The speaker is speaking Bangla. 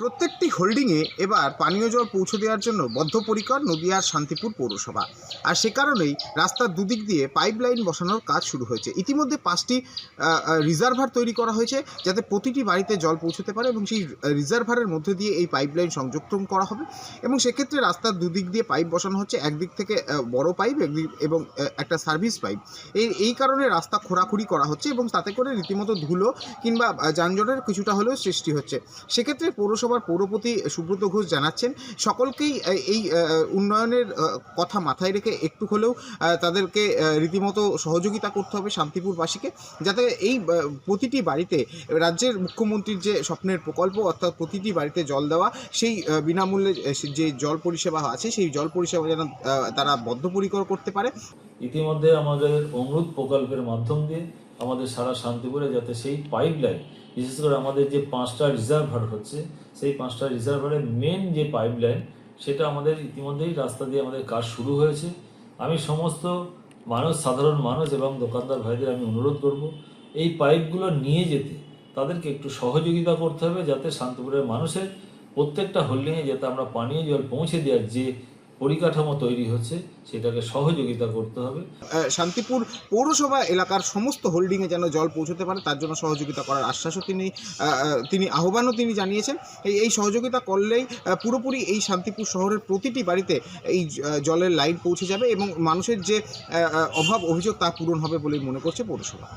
প্রত্যেকটি হোল্ডিংয়ে এবার পানীয় জল পৌঁছে দেওয়ার জন্য বদ্ধপরিকর নদিয়ার শান্তিপুর পৌরসভা। আর সে কারণেই রাস্তার দুদিক দিয়ে পাইপলাইন বসানোর কাজ শুরু হয়েছে। ইতিমধ্যে পাঁচটি রিজার্ভার তৈরি করা হয়েছে যাতে প্রতিটি বাড়িতে জল পৌঁছতে পারে এবং সেই রিজার্ভারের মধ্যে দিয়ে এই পাইপলাইন সংযুক্ত করা হবে। এবং সেক্ষেত্রে রাস্তার দুদিক দিয়ে পাইপ বসানো হচ্ছে। একদিক থেকে বড় পাইপ একদিক এবং একটা সার্ভিস পাইপ এই এই কারণে রাস্তা খোঁড়াখুড়ি করা হচ্ছে এবং তাতে করে রীতিমতো ধুলো কিংবা যানজটের কিছুটা হলেও সৃষ্টি হচ্ছে। সেক্ষেত্রে পৌরসভার পৌরপতি সুব্রত ঘোষ জানাচ্ছেন, সকলকেই এই উন্নয়নের কথা মাথায় রেখে একটু হলেও তাদেরকে রীতিমতো সহযোগিতা করতে হবে শান্তিপুরবাসীকে, যাতে এই প্রতিটি বাড়িতে রাজ্যের মুখ্যমন্ত্রীর যে স্বপ্নের প্রকল্প, অর্থাৎ প্রতিটি বাড়িতে জল দেওয়া, সেই বিনামূল্যে যে জল পরিষেবা আছে, সেই জল পরিষেবা যেন তারা বদ্ধপরিকর করতে পারে। ইতিমধ্যে আমাদের অমৃত প্রকল্পের মাধ্যম দিয়ে আমাদের সারা শান্তিপুরে যাতে সেই পাইপ লাইন বিশেষ করে আমাদের যে পাঁচটা রিজার্ভার হচ্ছে, সেই পাঁচটা রিজার্ভারের মেন যে পাইপ লাইন সেটা আমাদের ইতিমধ্যেই রাস্তা দিয়ে আমাদের কাজ শুরু হয়েছে। আমি সমস্ত মানুষ, সাধারণ মানুষ এবং দোকানদার ভাইদের আমি অনুরোধ করব, এই পাইপগুলো নিয়ে যেতে, তাদেরকে একটু সহযোগিতা করতে হবে, যাতে শান্তিপুরের মানুষের প্রত্যেকটা হোল্ডিংয়ে যাতে আমরা পানীয় জল পৌঁছে দেওয়ার যে পরিকাঠামো তৈরি হচ্ছে, সেটাকে সহযোগিতা করতে হবে। শান্তিপুর পৌরসভা এলাকার সমস্ত হোল্ডিংয়ে যেন জল পৌঁছতে পারে, তার জন্য সহযোগিতা করার আশ্বাসও তিনি তিনি, আহ্বানও তিনি জানিয়েছেন। এই এই সহযোগিতা করলেই পুরোপুরি এই শান্তিপুর শহরের প্রতিটি বাড়িতে এই জলের লাইন পৌঁছে যাবে এবং মানুষের যে অভাব, অভিযোগ তা পূরণ হবে বলেই মনে করছে পৌরসভা।